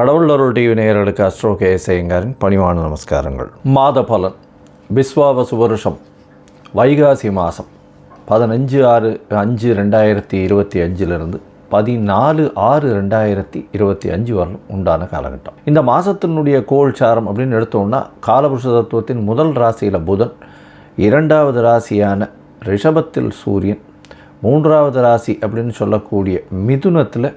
கடவுள் அருள் டிவி நேயர்களுக்கு அஸ்ட்ரோ கே பணிவான நமஸ்காரங்கள். மாத பலன் விஸ்வாவசு வருஷம் வைகாசி மாதம் பதினஞ்சு ஆறு அஞ்சு ரெண்டாயிரத்தி இருபத்தி அஞ்சிலிருந்து பதினாலு ஆறு ரெண்டாயிரத்தி இருபத்தி அஞ்சு வரலும் உண்டான காலகட்டம். இந்த மாதத்தினுடைய கோள் சாரம் அப்படின்னு எடுத்தோம்னா காலபுருஷ தத்துவத்தின் முதல் ராசியில் புதன் இரண்டாவது ராசியான ரிஷபத்தில் சூரியன் மூன்றாவது ராசி அப்படின்னு சொல்லக்கூடிய மிதுனத்தில்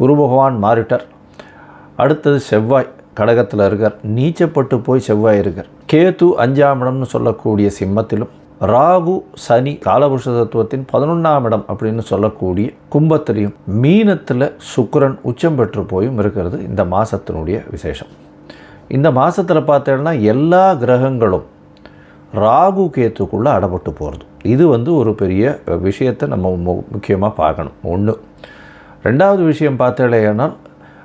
குரு பகவான் மாறிட்டார். அடுத்தது செவ்வாய் கடகத்தில் இருக்கார். நீச்சப்பட்டு போய் செவ்வாய் இருக்கார். கேது அஞ்சாம் இடம்னு சொல்லக்கூடிய சிம்மத்திலும் ராகு சனி காலபுருஷ தத்துவத்தின் பதினொன்றாம் இடம் அப்படின்னு சொல்லக்கூடிய கும்பத்திலையும் மீனத்தில் சுக்கரன் உச்சம் பெற்று போயும் இருக்கிறது இந்த மாதத்தினுடைய விசேஷம். இந்த மாதத்தில் பார்த்தேன்னா எல்லா கிரகங்களும் ராகு கேத்துக்குள்ளே அடப்பட்டு போகிறது இது வந்து ஒரு பெரிய விஷயத்தை நம்ம மு- முக்கியமாக பார்க்கணும். ஒன்று ரெண்டாவது விஷயம் பார்த்தேன்னா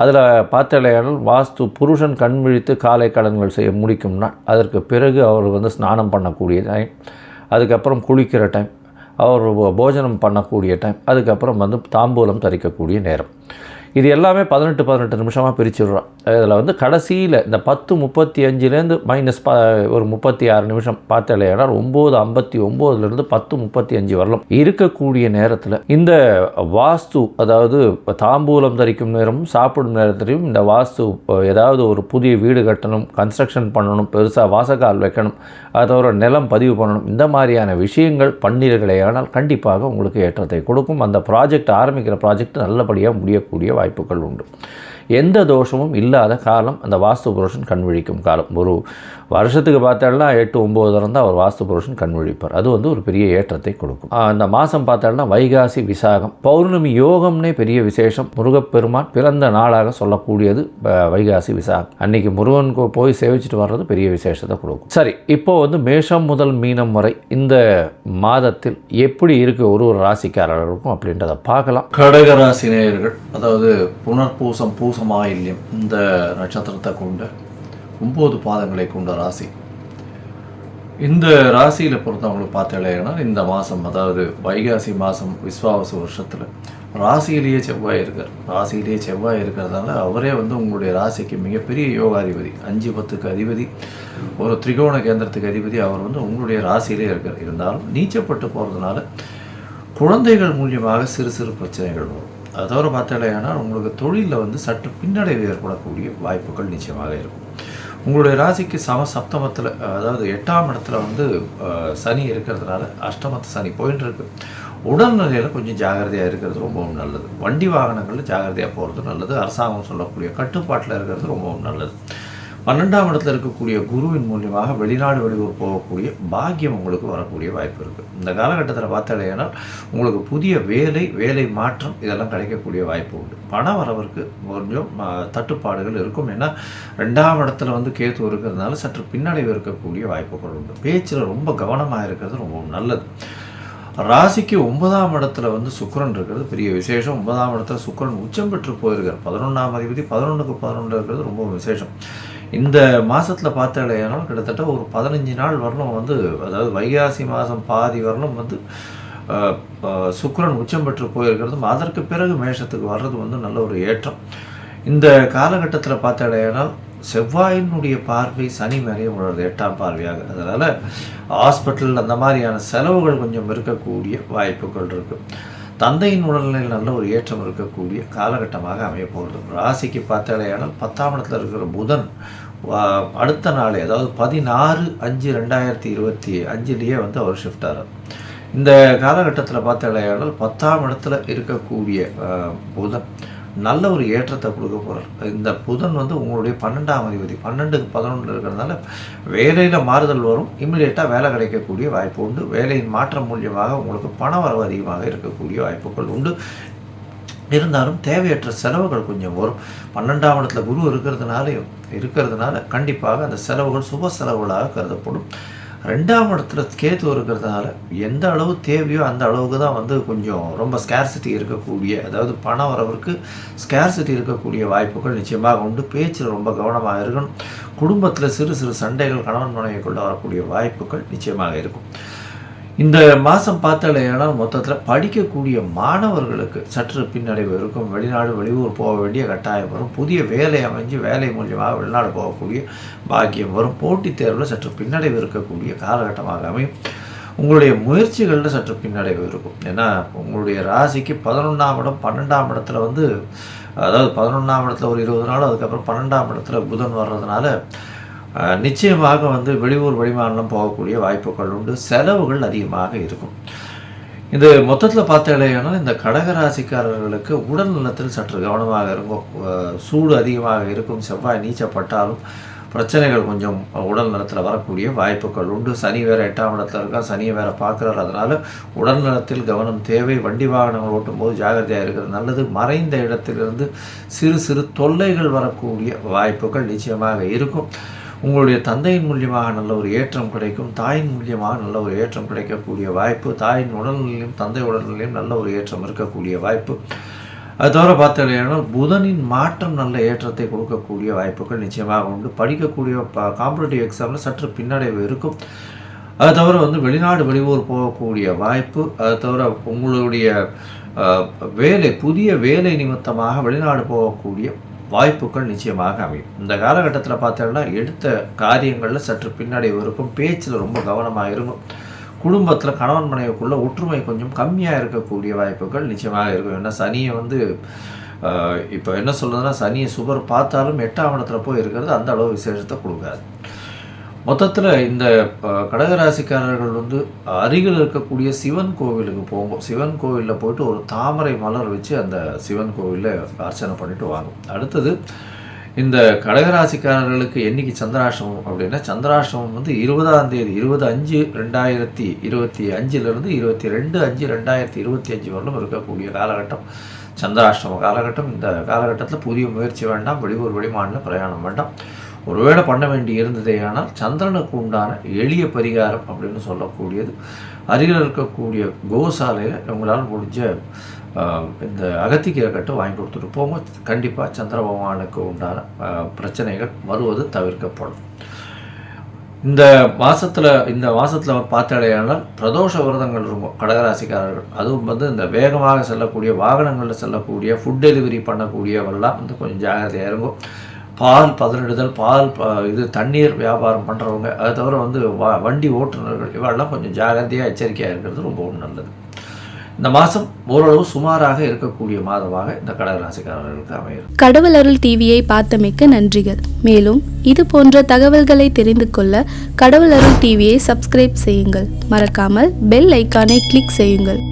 அதில் பார்த்தாலேயானால் வாஸ்து புருஷன் கண் விழித்து காலை கடன்கள் செய்ய முடிக்கும் நாள். அதற்கு பிறகு அவர் வந்து ஸ்நானம் பண்ணக்கூடிய டைம் அதுக்கப்புறம் குளிக்கிற டைம் அவர் போஜனம் பண்ணக்கூடிய டைம் அதுக்கப்புறம் வந்து தாம்பூலம் தரிக்கக்கூடிய நேரம். இது எல்லாமே பதினெட்டு பதினெட்டு நிமிஷமாக பிரிச்சுடுறோம். இதில் வந்து கடைசியில் இந்த பத்து முப்பத்தி அஞ்சுலேருந்து மைனஸ் ப ஒரு முப்பத்தி ஆறு நிமிஷம் பார்த்தாலேயானால் ஒம்பது ஐம்பத்தி ஒம்போதுலேருந்து பத்து முப்பத்தி அஞ்சு வரலாம். இருக்கக்கூடிய நேரத்தில் இந்த வாஸ்து அதாவது தாம்பூலம் தரிக்கும் நேரமும் சாப்பிடும் நேரத்திலையும் இந்த வாஸ்து ஏதாவது ஒரு புதிய வீடு கட்டணும் கன்ஸ்ட்ரக்ஷன் பண்ணணும் பெருசாக வாசக்கால் வைக்கணும் அதோட நிலம் பதிவு பண்ணணும் இந்த மாதிரியான விஷயங்கள் பண்ணீர்களேயானால் கண்டிப்பாக உங்களுக்கு ஏற்றத்தை கொடுக்கும். அந்த ப்ராஜெக்ட் ஆரம்பிக்கிற ப்ராஜெக்ட் நல்லபடியாக முடியக்கூடிய வாய்ப்புகள் உண்டு. எந்த தோஷமும் இல்லாத காலம் அந்த வாஸ்து புருஷன் கண் விழிக்கும் காலம். ஒரு வருஷத்துக்கு பார்த்தோம்னா எட்டு ஒம்பது தரம் தான் அவர் வாஸ்து புருஷன் கண் விழிப்பார் அது வந்து ஒரு பெரிய ஏற்றத்தை கொடுக்கும். அந்த மாதம் பார்த்தோம்னா வைகாசி விசாகம். பௌர்ணமி யோகம்னே பெரிய விசேஷம். முருகப்பெருமான் பிறந்த நாளாக சொல்லக்கூடியது வைகாசி விசாகம். அன்னைக்கு முருகன் போய் சேவிச்சுட்டு வர்றது பெரிய விசேஷத்தை கொடுக்கும். சரி இப்போ வந்து மேஷம் முதல் மீனம் வரை இந்த மாதத்தில் எப்படி இருக்கு ஒரு ஒரு ராசிக்காரர்களுக்கும் அப்படின்றத பார்க்கலாம். கடக ராசி நேயர்கள் அதாவது புனர்பூசம் பூசமாயில்யம் இந்த நட்சத்திரத்தை கொண்ட ஒம்பது பாதங்களை கொண்ட ராசி. இந்த ராசியில் பொறுத்தவங்களுக்கு பார்த்தீங்கன்னா இந்த மாதம் அதாவது வைகாசி மாதம் விஸ்வாவச வருஷத்தில் ராசியிலேயே செவ்வாய் இருக்கார். ராசியிலேயே செவ்வாய் இருக்கிறதுனால அவரே வந்து உங்களுடைய ராசிக்கு மிகப்பெரிய யோகாதிபதி அஞ்சு பத்துக்கு அதிபதி ஒரு திரிகோண கேந்திரத்துக்கு அதிபதி அவர் வந்து உங்களுடைய ராசியிலே இருக்கார். இருந்தாலும் நீச்சப்பட்டு போகிறதுனால குழந்தைகள் மூலியமாக சிறு சிறு பிரச்சனைகள் வரும். அதை தவிர பார்த்தாலேனா உங்களுக்கு தொழிலில் வந்து சற்று பின்னடைவு ஏற்படக்கூடிய வாய்ப்புகள் நிச்சயமாக இருக்கும். உங்களுடைய ராசிக்கு சம சப்தமத்தில் அதாவது எட்டாம் இடத்துல வந்து சனி இருக்கிறதுனால அஷ்டமத்து சனி போயின்னு இருக்கு உடல்நிலையில் கொஞ்சம் ஜாகிரதையாக இருக்கிறது ரொம்பவும் நல்லது. வண்டி வாகனங்களில் ஜாகிரதையாக போகிறது நல்லது. அரசாங்கம் சொல்லக்கூடிய கட்டுப்பாட்டில் இருக்கிறது ரொம்பவும் நல்லது. பன்னெண்டாம் இடத்துல இருக்கக்கூடிய குருவின் மூலியமாக வெளிநாடு வெளியூர் போகக்கூடிய பாக்கியம் உங்களுக்கு வரக்கூடிய வாய்ப்பு இருக்குது இந்த காலகட்டத்தில் பார்த்தாலேனால் உங்களுக்கு புதிய வேலை வேலை மாற்றம் இதெல்லாம் கிடைக்கக்கூடிய வாய்ப்பு உண்டு. பண வரவருக்கு கொஞ்சம் தட்டுப்பாடுகள் இருக்கும். ஏன்னா ரெண்டாம் இடத்துல வந்து கேத்து இருக்கிறதுனால சற்று பின்னடைவு இருக்கக்கூடிய வாய்ப்புகள் உண்டு. பேச்சில் ரொம்ப கவனமாக இருக்கிறது ரொம்ப நல்லது. ராசிக்கு ஒன்பதாம் இடத்துல வந்து சுக்கரன் இருக்கிறது பெரிய விசேஷம். ஒன்பதாம் இடத்துல சுக்கரன் உச்சம் பெற்று போயிருக்கார். பதினொன்றாம் அதிபதி பதினொன்றுக்கு பதினொன்று இருக்கிறது ரொம்ப விசேஷம். இந்த மாதத்தில் பார்த்தாலேனால் கிட்டத்தட்ட ஒரு பதினஞ்சு நாள் வரலும் வந்து அதாவது வைகாசி மாதம் பாதி வரலும் வந்து சுக்கரன் உச்சம் பெற்று போயிருக்கிறதும் அதற்கு பிறகு மேஷத்துக்கு வர்றது வந்து நல்ல ஒரு ஏற்றம். இந்த காலகட்டத்தில் பார்த்தாலேனால் செவ்வாயினுடைய பார்வை சனி மேலேயே உள்ளது எட்டாம் பார்வையாக. அதனால் ஹாஸ்பிட்டல் அந்த மாதிரியான செலவுகள் கொஞ்சம் இருக்கக்கூடிய வாய்ப்புகள் இருக்குது தந்தையின் உடல்நிலையில் நல்ல ஒரு ஏற்றம் இருக்கக்கூடிய காலகட்டமாக அமைய போகிறது. ராசிக்கு பார்த்தாலேயானால் பத்தாம் இடத்துல இருக்கிற புதன் அடுத்த நாளே அதாவது பதினாறு அஞ்சு ரெண்டாயிரத்தி இருபத்தி அஞ்சுலேயே வந்து அவர் ஷிஃப்ட் ஆகிறார் இந்த காலகட்டத்தில் பார்த்தாலேயானால் பத்தாம் இடத்துல இருக்கக்கூடிய புதன் நல்ல ஒரு ஏற்றத்தை கொடுக்க போகிறார் இந்த புதன் வந்து உங்களுடைய பன்னெண்டாம் அதிபதி. பன்னெண்டுக்கு பதினொன்று இருக்கிறதுனால வேலையில் மாறுதல் வரும். இம்மிடியேட்டாக வேலை கிடைக்கக்கூடிய வாய்ப்பு உண்டு. வேலையின் மாற்றம் மூலியமாக உங்களுக்கு பண வரவு அதிகமாக இருக்கக்கூடிய வாய்ப்புகள் உண்டு. இருந்தாலும் தேவையற்ற செலவுகள் கொஞ்சம் வரும். பன்னெண்டாம் இடத்துல குரு இருக்கிறதுனாலையும் இருக்கிறதுனால கண்டிப்பாக அந்த செலவுகள் சுப செலவுகளாக கருதப்படும். ரெண்டாம் இடத்துல கேத்து இருக்கிறதுனால எந்த அளவு தேவையோ அந்த அளவுக்கு தான் வந்து கொஞ்சம் ரொம்ப ஸ்கேர்சிட்டி இருக்கக்கூடிய அதாவது பணம் வரவிற்கு ஸ்கேர்சிட்டி இருக்கக்கூடிய வாய்ப்புகள் நிச்சயமாக உண்டு. பேச்சில் ரொம்ப கவனமாக இருக்கணும். குடும்பத்தில் சிறு சிறு சண்டைகள் கணவன் மனைவிக்குள்ள வரக்கூடிய வாய்ப்புகள் நிச்சயமாக இருக்கும். இந்த மாதம் பார்த்தாலேயானால் மொத்தத்தில் படிக்கக்கூடிய மாணவர்களுக்கு சற்று பின்னடைவு இருக்கும். வெளிநாடு வெளியூர் போக வேண்டிய கட்டாயம் வரும். புதிய வேலை அமைஞ்சு வேலை மூலியமாக வெளிநாடு போகக்கூடிய பாக்கியம் வரும். போட்டித் தேர்வில் சற்று பின்னடைவு இருக்கக்கூடிய காலகட்டமாக அமையும். உங்களுடைய முயற்சிகளில் சற்று பின்னடைவு இருக்கும். ஏன்னா உங்களுடைய ராசிக்கு பதினொன்றாம் இடம் பன்னெண்டாம் இடத்துல வந்து அதாவது பதினொன்றாம் இடத்துல ஒரு இருபது நாள் அதுக்கப்புறம் பன்னெண்டாம் இடத்துல புதன் வர்றதுனால நிச்சயமாக வந்து வெளியூர் வெளிமாநிலம் போகக்கூடிய வாய்ப்புகள் உண்டு செலவுகள் அதிகமாக இருக்கும். இது மொத்தத்தில் பார்த்தாலேயானால் இந்த கடகராசிக்காரர்களுக்கு உடல் நலத்தில் சற்று கவனமாக இருக்கும். சூடு அதிகமாக இருக்கும் செவ்வாய் நீச்சப்பட்டாலும் பிரச்சனைகள் கொஞ்சம் உடல் நலத்தில் வரக்கூடிய வாய்ப்புகள் உண்டு. சனி வேறு எட்டாம் இடத்துல இருக்கா சனியை வேற பார்க்குறாரு. அதனால் உடல் நலத்தில் கவனம் தேவை. வண்டி வாகனங்கள் ஓட்டும் போது ஜாகிரதையாக இருக்கிறது நல்லது. மறைந்த இடத்திலிருந்து சிறு சிறு தொல்லைகள் வரக்கூடிய வாய்ப்புகள் நிச்சயமாக இருக்கும். உங்களுடைய தந்தையின் மூலியமாக நல்ல ஒரு ஏற்றம் கிடைக்கும் தாயின் மூலியமாக நல்ல ஒரு ஏற்றம் கிடைக்கக்கூடிய வாய்ப்பு தாயின் உடல்நிலையும் தந்தை உடல்நிலையும் நல்ல ஒரு ஏற்றம் இருக்கக்கூடிய வாய்ப்பு. அது தவிர பார்த்தீங்கன்னா புதனின் மாற்றம் நல்ல ஏற்றத்தை கொடுக்கக்கூடிய வாய்ப்புகள் நிச்சயமாக உண்டு. படிக்கக்கூடிய காம்படிட்டிவ் எக்ஸாமில் சற்று பின்னடைவு இருக்கும். அது தவிர வந்து வெளிநாடு வெளியூர் போகக்கூடிய வாய்ப்பு. அது தவிர உங்களுடைய வேலை புதிய வேலை நிமித்தமாக வெளிநாடு போகக்கூடிய வாய்ப்புகள் நிச்சயமாக அமையும். இந்த காலகட்டத்தில் பார்த்தோம்னா எடுத்த காரியங்களில் சற்று பின்னாடி இருக்கும் பேச்சில் ரொம்ப கவனமாக இருக்கும் குடும்பத்தில் கணவன் மனைவிக்குள்ள ஒற்றுமை கொஞ்சம் கம்மியாக இருக்கக்கூடிய வாய்ப்புகள் நிச்சயமாக இருக்கும். ஏன்னா சனியை வந்து இப்போ என்ன சொல்றதுன்னா சனியை சுகர் பார்த்தாலும் எட்டாம் இடத்துல போய் இருக்கிறது அந்த அளவு விசேஷத்தை கொடுக்காது. மொத்தத்தில் இந்த கடகராசிக்காரர்கள் வந்து அருகில் இருக்கக்கூடிய சிவன் கோவிலுக்கு போவோம் சிவன் கோவிலில் போயிட்டு ஒரு தாமரை மலர் வச்சு அந்த சிவன் கோவிலில் அர்ச்சனை பண்ணிட்டு வாங்கும் அடுத்தது இந்த கடகராசிக்காரர்களுக்கு என்னைக்கு சந்திராஷ்டமம் அப்படின்னா சந்திராஷ்டமம் வந்து இருபதாம் தேதி இருபது அஞ்சு ரெண்டாயிரத்தி இருபத்தி அஞ்சிலிருந்து இருபத்தி ரெண்டு அஞ்சு ரெண்டாயிரத்தி இருபத்தி அஞ்சு வரலும் இருக்கக்கூடிய காலகட்டம். சந்திராஷ்டம காலகட்டம். இந்த காலகட்டத்தில் புதிய முயற்சி வேண்டாம் வெளியூர் வெளிமாநில பிரயாணம் வேண்டாம். ஒருவேளை பண்ண வேண்டி இருந்ததே ஆனால் சந்திரனுக்கு உண்டான எளிய பரிகாரம் அப்படின்னு சொல்லக்கூடியது. அருகில் இருக்கக்கூடிய கோசாலையில் உங்களால் முடிஞ்ச இந்த அகத்திக்கீரை கட்டு வாங்கி கொடுத்துட்டு போங்க. கண்டிப்பாக சந்திர பகவானுக்கு உண்டான பிரச்சனைகள் வருவது தவிர்க்கப்படும். இந்த மாதத்தில் இந்த மாதத்தில் பார்த்தாலேயானால் பிரதோஷ விரதங்கள் இருக்கும் கடகராசிக்காரர்கள். அதுவும் வந்து இந்த வேகமாக செல்லக்கூடிய வாகனங்களில் செல்லக்கூடிய ஃபுட் டெலிவரி பண்ணக்கூடியவெல்லாம் வந்து கொஞ்சம் ஜாகிரதையாக இருக்கும் பால் பதனிடுதல் பால் இது தண்ணீர் வியாபாரம் பண்ணுறவங்க அதை தவிர வந்து வ வண்டி ஓட்டுநர்கள் இவெல்லாம் கொஞ்சம் ஜாகிரதையாக எச்சரிக்கையாக இருக்கிறது ரொம்பவும் நல்லது. இந்த மாதம் ஓரளவு சுமாராக இருக்கக்கூடிய மாதமாக இந்த கடகராசிக்காரர்களுக்கு அமையும் கடவுள் அருள் டிவியை பார்த்தமைக்க நன்றிகள். மேலும் இது போன்ற தகவல்களை தெரிந்து கொள்ள கடவுள் அருள் டிவியை சப்ஸ்கிரைப் செய்யுங்கள். மறக்காமல் பெல் ஐக்கானை கிளிக் செய்யுங்கள்.